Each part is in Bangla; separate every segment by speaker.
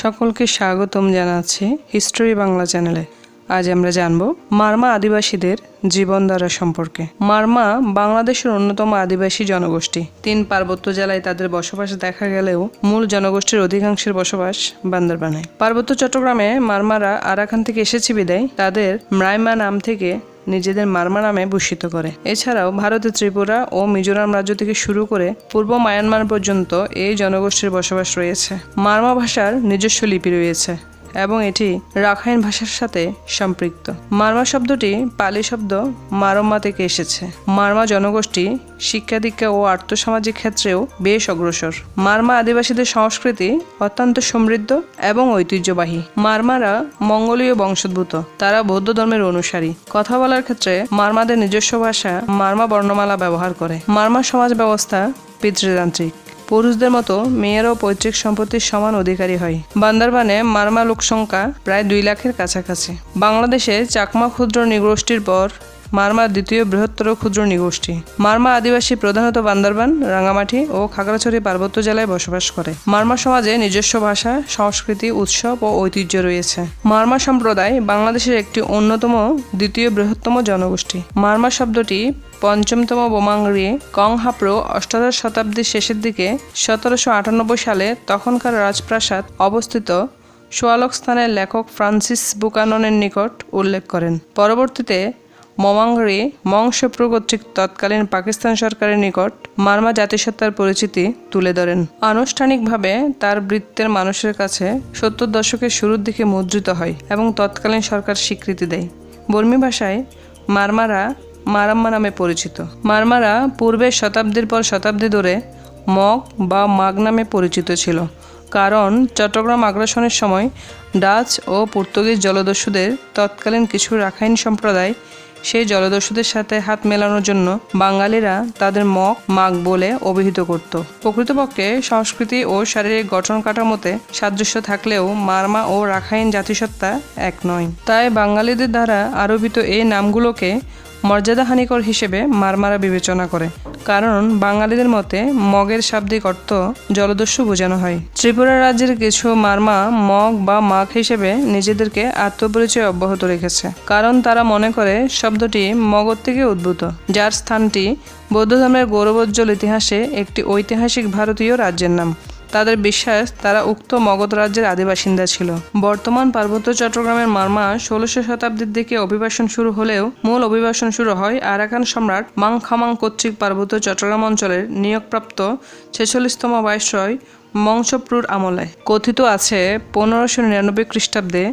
Speaker 1: সকলকে স্বাগতম জানাচ্ছি হিস্টোরি বাংলা চ্যানেলে। আজ আমরা জানব মারমা আদিবাসীদের জীবনধারা সম্পর্কে। মারমা বাংলাদেশের অন্যতম আদিবাসী জনগোষ্ঠী। তিন পার্বত্য জেলায় তাদের বসবাস দেখা গেলেও মূল জনগোষ্ঠীর অধিকাংশের বসবাস বান্দরবানায় পার্বত্য চট্টগ্রামে মারমারা আরাকান থেকে এসেছে বিদায়। তাদের ম্রাইমা নাম থেকে নিজেদের মারমা নামে ভূষিত করে। এছাড়াও ভারতের ত্রিপুরা ও মিজোরাম রাজ্য থেকে শুরু করে পূর্ব মায়ানমার পর্যন্ত এই জনগোষ্ঠীর বসবাস রয়েছে। মারমা ভাষার নিজস্ব লিপি রয়েছে। এবং এটি রাখাইন ভাষার সাথে সম্পৃক্ত। মারমা শব্দটি পালি শব্দ মারম্মা থেকে এসেছে। মারমা জনগোষ্ঠী শিক্ষা দীক্ষা ও আর্থসামাজিক ক্ষেত্রেও বেশ অগ্রসর। মারমা আদিবাসীদের সংস্কৃতি অত্যন্ত সমৃদ্ধ এবং ঐতিহ্যবাহী। মারমারা মঙ্গোলীয় বংশোদ্ভূত। তারা বৌদ্ধ ধর্মের অনুসারী। কথা বলার ক্ষেত্রে মারমাদের নিজস্ব ভাষা মারমা বর্ণমালা ব্যবহার করে। মারমা সমাজ ব্যবস্থা পিতৃতান্ত্রিক। পুরুষদের মতো মেয়েরাও পৈতৃক সম্পত্তির সমান অধিকারী হয়। বান্দরবানে মারমা লোকসংখ্যা প্রায় দুই লাখের কাছাকাছি। বাংলাদেশে চাকমা ক্ষুদ্র নৃগোষ্ঠীর পর মারমা দ্বিতীয় বৃহত্তর ক্ষুদ্র নৃগোষ্ঠী। মারমা আদিবাসী প্রধানত বান্দরবান, রাঙামাটি ও খাগড়াছড়ি পার্বত্য জেলায় বসবাস করে। মারমা সমাজে নিজস্ব ভাষা, সংস্কৃতি, উৎসব ও ঐতিহ্য রয়েছে। মারমা সম্প্রদায় বাংলাদেশের একটি অন্যতম, দ্বিতীয় বৃহত্তম জনগোষ্ঠী। মারমা শব্দটি পঞ্চমতম বোমাংরি কংহাপ্রো অষ্টাদশ শতাব্দীর শেষের দিকে সতেরোশো আটানব্বই সালে তখনকার রাজপ্রাসাদ অবস্থিত সোয়ালক স্থানের লেখক ফ্রান্সিস বুকাননের নিকট উল্লেখ করেন। পরবর্তীতে মমাংরি মংসপ্র কর্তৃক তৎকালীন পাকিস্তান সরকারের নিকট মার্মা জাতিসত্তার পরিচিতি তুলে ধরেন। আনুষ্ঠানিকভাবে তার বৃত্তের মানুষের কাছে সত্তর দশকের শুরুর দিকে মুদ্রিত হয় এবং তৎকালীন সরকার স্বীকৃতি দেয়। বর্মী ভাষায় মারমারা মারাম্মা নামে পরিচিত। মারমারা পূর্বের শতাব্দীর পর শতাব্দী ধরে মগ বা মাগ নামে পরিচিত ছিল। কারণ চট্টগ্রাম আগ্রাসনের সময় ডাচ ও পর্তুগিজ জলদস্যুদের তৎকালীন কিছু রাখাইন সম্প্রদায় সেই জলদস্যুদের সাথে হাত মেলানোর জন্য বাঙালিরা তাদের মগ, মাগ বলে অভিহিত করত। প্রকৃতপক্ষে সংস্কৃতি ও শারীরিক গঠন কাঠামোতে সাদৃশ্য থাকলেও মারমা ও রাখাইন জাতিসত্তা এক নয়। তাই বাঙালিদের দ্বারা আরোপিত এই নামগুলোকে মর্যাদাহানিকর হিসেবে মারমারা বিবেচনা করে। কারণ বাঙালিদের মতে মগের শাব্দিক অর্থ জলদস্যু বোঝানো হয়। ত্রিপুরা রাজ্যের কিছু মারমা মগ বা মাগ হিসেবে নিজেদেরকে আত্মপরিচয় অব্যাহত রেখেছে। কারণ তারা মনে করে শব্দটি মগর থেকে উদ্ভূত। যার স্থানটি বৌদ্ধ ধর্মের গৌরবোজ্জ্বল ইতিহাসে একটি ঐতিহাসিক ভারতীয় রাজ্যের নাম। তাদের বিশ্বাস, তারা উক্ত মগধ রাজ্যের আদিবাসিন্দা ছিল। বর্তমান পার্বত্য চট্টগ্রামের মারমা ষোলোশো শতাব্দীর দিকে অভিবাসন শুরু হলেও মূল অভিবাসন শুরু হয় আরাকান সম্রাট মাংখামাং কর্তৃক পার্বত্য চট্টগ্রাম অঞ্চলের নিয়োগপ্রাপ্ত ছেচল্লিশতম ভাইসরয় মংসপ্রুর আমলে। কথিত আছে, পনেরোশো নিরানব্বই খ্রিস্টাব্দে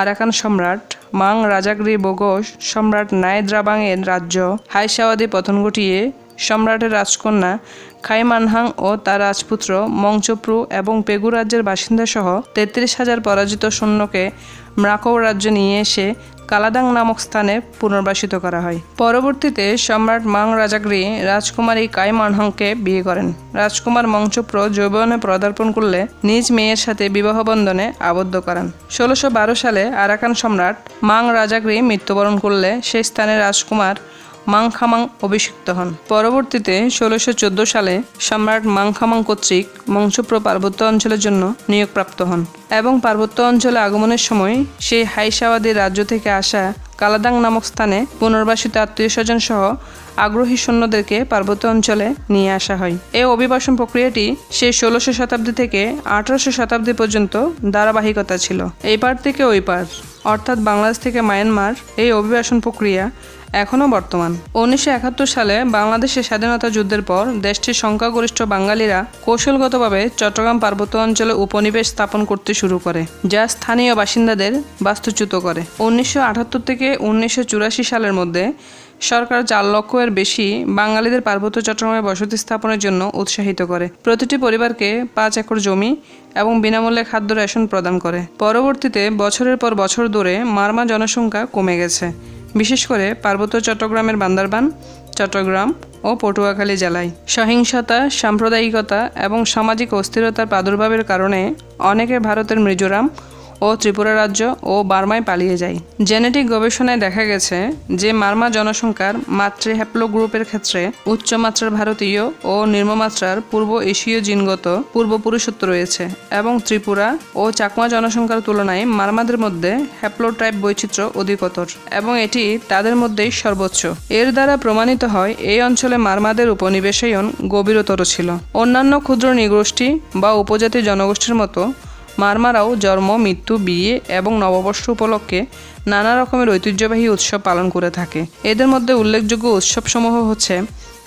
Speaker 1: আরাকান সম্রাট মাং রাজাগ্রি বোগস সম্রাট নায়দ্রাবাংয়ের রাজ্য হাইসাওয়াদি পতন ঘটিয়ে সম্রাটের রাজকন্যা খাইমানহাং ও তার রাজপুত্র মংচপ্রু এবং পেগু রাজ্যের বাসিন্দা সহ তেত্রিশ হাজার পরাজিত সৈন্যকে ম্রাকৌ রাজ্য নিয়ে এসে কালাদাং নামক স্থানে পুনর্বাসিত করা হয়। পরবর্তীতে সম্রাট মাং রাজাগ্রি রাজকুমারী কাইমানহংকে বিয়ে করেন। রাজকুমার মংচপ্র যৌবনে পদার্পণ করলে নিজ মেয়ের সাথে বিবাহ বন্ধনে আবদ্ধ করান। ষোলোশো সালে আরাকান সম্রাট মাং রাজাগ্রি মৃত্যুবরণ করলে সেই স্থানে রাজকুমার মাংখামাং অভিষিক্ত হন। পরবর্তীতে ষোলোশো সালে সম্রাট মাংখামাং কর্তৃক মংসপ্র পার্বত্য অঞ্চলের জন্য নিয়োগপ্রাপ্ত হন এবং পার্বত্য অঞ্চলে আগমনের সময় সেই হাইসাওয়াদি রাজ্য থেকে আসা কালাদাং নামক স্থানে পুনর্বাসিত আত্মীয় স্বজন সহ আগ্রহী সৈন্যদেরকে পার্বত্য অঞ্চলে নিয়ে আসা হয়। এই অভিবাসন প্রক্রিয়াটি সেই ষোলোশো শতাব্দী থেকে আঠারোশো শতাব্দী পর্যন্ত ধারাবাহিকতা ছিল। এই পার থেকে ওই পার। অর্থাৎ বাংলাদেশ থেকে মায়ানমার, এই অভিবাসন প্রক্রিয়া এখনও বর্তমান। উনিশশো একাত্তর সালে বাংলাদেশের স্বাধীনতা যুদ্ধের পর দেশটির সংখ্যাগরিষ্ঠ বাঙালিরা কৌশলগতভাবে চট্টগ্রাম পার্বত্য অঞ্চলে উপনিবেশ স্থাপন করতে শুরু করে, যা স্থানীয় বাসিন্দাদের বাস্তুচ্যুত করে। উনিশশো আটাত্তর থেকে উনিশশো চুরাশি সালের মধ্যে সরকার চার লক্ষ এর বেশি বাঙালিদের পার্বত্য চট্টগ্রামে বসতি স্থাপনের জন্য উৎসাহিত করে। প্রতিটি পরিবারকে পাঁচ একর জমি এবং বিনামূল্যে খাদ্য রেশন প্রদান করে। পরবর্তীতে বছরের পর বছর ধরে মারমা জনসংখ্যা কমে গেছে। বিশেষ করে পার্বত্য চট্টগ্রামের বান্দরবান, চট্টগ্রাম ও পটুয়াখালী জেলায়। সহিংসতা, সাম্প্রদায়িকতা এবং সামাজিক অস্থিরতার প্রাদুর্ভাবের কারণে অনেকে ভারতের মিজোরাম ও ত্রিপুরা রাজ্য ও বার্মায় পালিয়ে যায়। জেনেটিক গবেষণায় দেখা গেছে যে মার্মা জনসংখ্যার মাতৃ হ্যাপ্লো গ্রুপের ক্ষেত্রে উচ্চমাত্রার ভারতীয় ও নিম্নমাত্রার পূর্ব এশীয় জিনগত পূর্বপুরুষত্ব রয়েছে এবং ত্রিপুরা ও চাকমা জনসংখ্যার তুলনায় মারমাদের মধ্যে হ্যাপ্লোটাইপ বৈচিত্র্য অধিকতর এবং এটি তাদের মধ্যেই সর্বোচ্চ। এর দ্বারা প্রমাণিত হয় এই অঞ্চলে মারমাদের উপনিবেশায়ন গভীরতর ছিল। অন্যান্য ক্ষুদ্র নৃগোষ্ঠী বা উপজাতি জনগোষ্ঠীর মতো মারমারাও জন্ম, মৃত্যু, বিয়ে এবং নববর্ষ উপলক্ষে নানা রকমের ঐতিহ্যবাহী উৎসব পালন করে থাকে। এদের মধ্যে উল্লেখযোগ্য উৎসবসমূহ হচ্ছে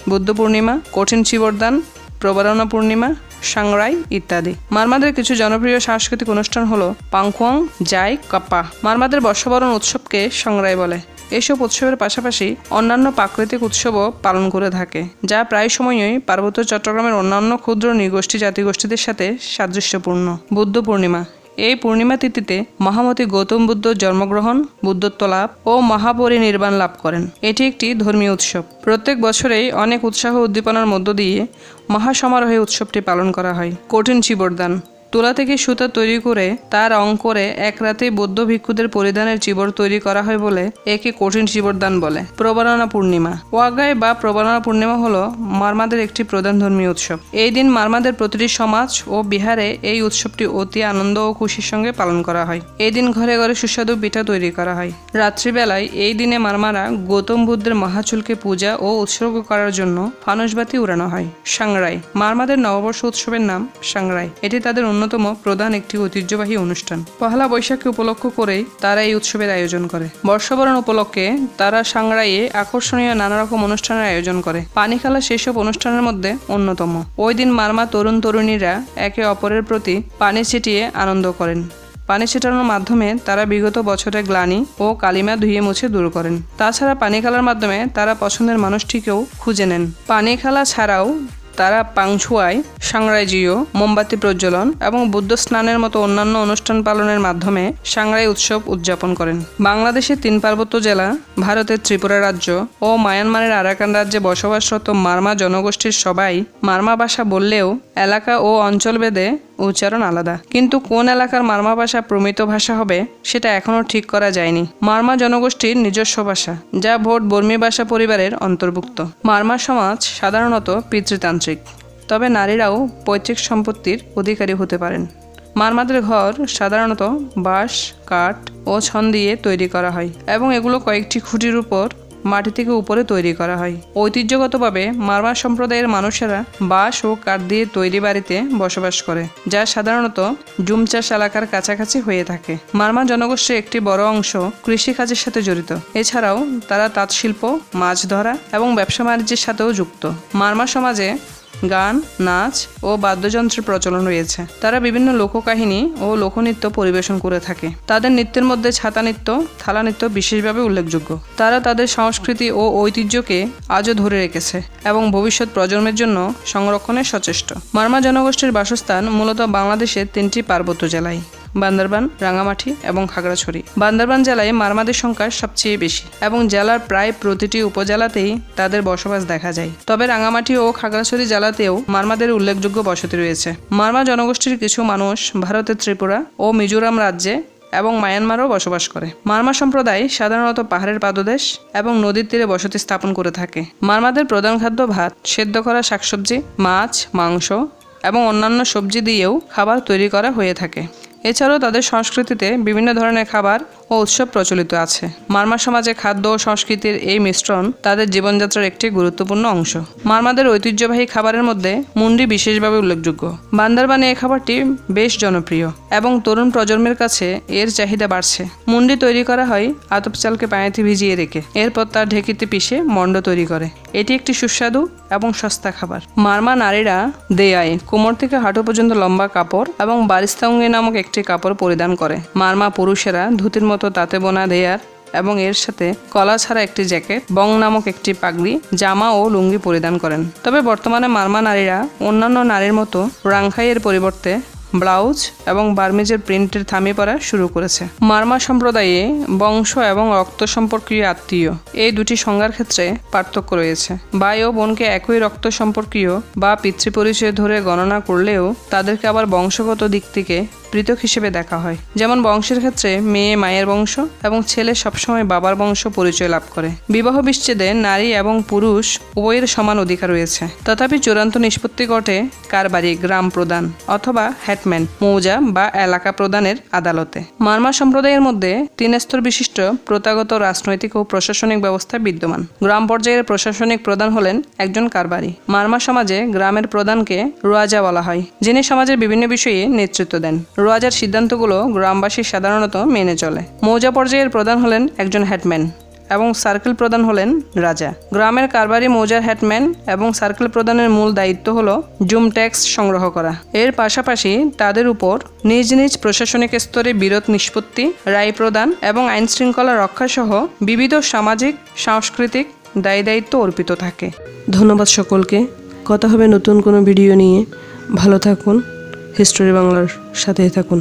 Speaker 1: বুদ্ধ পূর্ণিমা, কঠিন চিবরদান প্রবারণা পূর্ণিমা, সাংরাই ইত্যাদি। মারমাদের কিছু জনপ্রিয় সাংস্কৃতিক অনুষ্ঠান হলো পাংখুয়াং, জাই, কাপ্পা। মারমাদের বর্ষবরণ উৎসবকে সংরাই বলে। এসব উৎসবের পাশাপাশি অন্যান্য প্রাকৃতিক উৎসবও পালন করে থাকে, যা প্রায় সময়ই পার্বত্য চট্টগ্রামের অন্যান্য ক্ষুদ্র নৃগোষ্ঠী জাতিগোষ্ঠীদের সাথে সাদৃশ্যপূর্ণ। বুদ্ধ পূর্ণিমা। এই পূর্ণিমা তিথিতে মহামতি গৌতম বুদ্ধ জন্মগ্রহণ, বুদ্ধত্ব লাভ ও মহাপরিনির্বাণ লাভ করেন। এটি একটি ধর্মীয় উৎসব। প্রত্যেক বছরেই অনেক উৎসাহ উদ্দীপনার মধ্য দিয়ে মহাসমারোহে উৎসবটি পালন করা হয়। কঠিন চিবরদান তুলা থেকে সুতা তৈরি করে তার রং করে এক রাতে বৌদ্ধ ভিক্ষুদের পরিধানের চিবর তৈরি করা হয় বলে একে কঠিন চিবরদান বলে। প্রবারণা পূর্ণিমা। ওয়াগায় বা প্রবারণা পূর্ণিমা হলো মারমাদের একটি প্রধান ধর্মীয় উৎসব। এই দিন মারমাদের প্রতিটি সমাজ ও বিহারে এই উৎসবটি অতি আনন্দ ও খুশির সঙ্গে পালন করা হয়। এই দিন ঘরে ঘরে সুস্বাদু পিঠা তৈরি করা হয়। রাত্রিবেলায় এই দিনে মারমারা গৌতম বুদ্ধের মহাচুলকে পূজা ও উৎসর্গ করার জন্য ফানুসবাতি উড়ানো হয়। সাংরাই। মারমাদের নববর্ষ উৎসবের নাম সাংরাই। এটি তাদের অন্যতম প্রধান একটি ঐতিহ্যবাহী অনুষ্ঠান। পহেলা বৈশাখকে উপলক্ষ করেই তারা এই উৎসবের আয়োজন করে। বর্ষবরণ উপলক্ষে তারা সাংরাইয়ে আকর্ষণীয় নানা রকম অনুষ্ঠানের আয়োজন করে। পানি খেলা সেসব অনুষ্ঠানের মধ্যে অন্যতম। ওই দিন মারমা তরুণ তরুণীরা একে অপরের প্রতি পানি ছিটিয়ে আনন্দ করেন। পানি ছিটানোর মাধ্যমে তারা বিগত বছরের গ্লানি ও কালিমা ধুয়ে মুছে দূর করেন। তাছাড়া পানি খেলার মাধ্যমে তারা পছন্দের মানুষটিকেও খুঁজে নেন। পানি খেলা ছাড়াও তারা পাংছুয়ায় সাংরাইজিও মোমবাতি প্রজ্বলন এবং বুদ্ধ স্নানের মতো অন্যান্য অনুষ্ঠান পালনের মাধ্যমে সাংরাই উৎসব উদযাপন করেন। বাংলাদেশের তিন পার্বত্য জেলা, ভারতের ত্রিপুরা রাজ্য ও মায়ানমারের আরাকান রাজ্যে বসবাসরত মার্মা জনগোষ্ঠীর সবাই মার্মা ভাষা বললেও এলাকা ও অঞ্চলভেদে উচ্চারণ আলাদা। কিন্তু কোন এলাকার মারমা ভাষা প্রমিত ভাষা হবে, সেটা এখনও ঠিক করা যায়নি। মারমা জনগোষ্ঠীর নিজস্ব ভাষা, যা ভোট বর্মী ভাষা পরিবারের অন্তর্ভুক্ত। মারমা সমাজ সাধারণত পিতৃতান্ত্রিক, তবে নারীরাও পৈতৃক সম্পত্তির অধিকারী হতে পারেন। মারমাদের ঘর সাধারণত বাঁশ, কাঠ ও ছন দিয়ে তৈরি করা হয়, এবং এগুলো কয়েকটি খুঁটির উপর মাটি থেকে উপরে তৈরি করা হয়। ঐতিহ্যগতভাবে মারমা সম্প্রদায়ের মানুষেরা বাঁশ ও কাঠ দিয়ে তৈরি বাড়িতে বসবাস করে, যা সাধারণত জুম চাষ এলাকার কাছাকাছি হয়ে থাকে। মারমা জনগোষ্ঠীর একটি বড় অংশ কৃষিকাজের সাথে জড়িত। এছাড়াও তারা তাঁত শিল্প মাছ ধরা এবং ব্যবসা বাণিজ্যের সাথেও যুক্ত। মারমা সমাজে গান, নাচ ও বাদ্যযন্ত্রের প্রচলন রয়েছে। তারা বিভিন্ন লোককাহিনী ও লোকনৃত্য পরিবেশন করে থাকে। তাদের নৃত্যের মধ্যে ছাতা নৃত্য, থালা নৃত্য বিশেষভাবে উল্লেখযোগ্য। তারা তাদের সংস্কৃতি ও ঐতিহ্যকে আজও ধরে রেখেছে এবং ভবিষ্যৎ প্রজন্মের জন্য সংরক্ষণে সচেষ্ট। মার্মা জনগোষ্ঠীর বাসস্থান মূলত বাংলাদেশের তিনটি পার্বত্য জেলায়। বান্দরবান, রাঙামাটি এবং খাগড়াছড়ি। বান্দরবান জেলায় মারমাদের সংখ্যা সবচেয়ে বেশি এবং জেলার প্রায় প্রতিটি উপজেলাতেই তাদের বসবাস দেখা যায়। তবে রাঙামাটি ও খাগড়াছড়ি জেলাতেও মারমাদের উল্লেখযোগ্য বসতি রয়েছে। মারমা জনগোষ্ঠীর কিছু মানুষ ভারতের ত্রিপুরা ও মিজোরাম রাজ্যে এবং মায়ানমারও বসবাস করে। মারমা সম্প্রদায় সাধারণত পাহাড়ের পাদদেশ এবং নদীর তীরে বসতি স্থাপন করে থাকে। মারমাদের প্রধান খাদ্য ভাত, সেদ্ধ করা শাকসবজি, মাছ, মাংস এবং অন্যান্য সবজি দিয়েও খাবার তৈরি করা হয়ে থাকে। এছাড়াও তাদের সংস্কৃতিতে বিভিন্ন ধরনের খাবার ও উৎসব প্রচলিত আছে। মারমা সমাজে খাদ্য ও সংস্কৃতির এই মিশ্রণ তাদের জীবনযাত্রার একটি গুরুত্বপূর্ণ অংশ। মারমাদের ঐতিহ্যবাহী খাবারের মধ্যে মুন্ডি বিশেষভাবে উল্লেখযোগ্য। বান্দারবানে এই খাবারটি বেশ জনপ্রিয় এবং তরুণ প্রজন্মের কাছে এর চাহিদা বাড়ছে। মুন্ডি তৈরি করা হয় আতপ চালকে পানিতে ভিজিয়ে রেখে, এরপর তার ঢেকিতে পিষে মণ্ড তৈরি করে। এটি একটি সুস্বাদু এবং সস্তা খাবার। মারমা নারীরা দেয়ায় কোমর থেকে হাঁটু পর্যন্ত লম্বা কাপড় এবং বারিস্তাঙ্গি নামক একটি কাপড় পরিধান করে। মারমা পুরুষেরা ধুতির মতো তাতে বোনা দেয়ার এবং এর সাথে কলা ছাড়া একটি জ্যাকেট, বং নামক একটি পাগড়ি, জামা ও লুঙ্গি পরিধান করেন। তবে বর্তমানে মারমা নারীরা অন্যান্য নারীর মতো রাংখাইয়ের পরিবর্তে ব্লাউজ এবং বার্মিজের প্রিন্টের থামি পরা শুরু করেছে। মারমা সম্প্রদায়ে বংশ এবং রক্ত সম্পর্কীয় আত্মীয় এই দুটি সংজ্ঞার ক্ষেত্রে পার্থক্য রয়েছে। ভাই ও বোনকে একই রক্ত সম্পর্কীয় বা পিতৃপরিচয় ধরে গণনা করলেও তাদেরকে আবার বংশগত দিক থেকে পৃথক হিসেবে দেখা হয়। যেমন বংশের ক্ষেত্রে মেয়ে মায়ের বংশ এবং ছেলে সবসময় বাবার বংশ পরিচয় লাভ করে। বিবাহ বিচ্ছেদে নারী এবং পুরুষ উভয়ের সমান অধিকার রয়েছে। তথাপি চূড়ান্ত নিষ্পত্তি ঘটে কার বাড়ি গ্রাম প্রধান অথবা হ্যাটম্যান, মৌজা বা এলাকা প্রদানের আদালতে। মারমা সম্প্রদায়ের মধ্যে তিন স্তর বিশিষ্ট প্রথাগত রাজনৈতিক ও প্রশাসনিক ব্যবস্থা বিদ্যমান। গ্রাম পর্যায়ের প্রশাসনিক প্রধান হলেন একজন কারবারি মারমা সমাজে গ্রামের প্রধানকে রোয়াজা বলা হয়, যিনি সমাজের বিভিন্ন বিষয়ে নেতৃত্ব দেন। রোয়াজার সিদ্ধান্তগুলো গ্রামবাসী সাধারণত মেনে চলে। মৌজা পর্যায়ের প্রধান হলেন একজন হেডম্যান এবং সার্কেল প্রধান হলেন রাজা। গ্রামের কারবারি মৌজার হেডম্যান এবং সার্কেল প্রধানের মূল দায়িত্ব হল জুম ট্যাক্স সংগ্রহ করা। এর পাশাপাশি তাদের উপর নিজ নিজ প্রশাসনিক স্তরে বিরোধ নিষ্পত্তি, রায় প্রদান এবং আইন শৃঙ্খলা রক্ষা সহ বিবিধ সামাজিক, সাংস্কৃতিক দায় দায়িত্ব অর্পিত থাকে। ধন্যবাদ সকলকে। কথা হবে নতুন কোনো ভিডিও নিয়ে। ভালো থাকুন। হিস্টোরি বাংলার সাথেই থাকুন।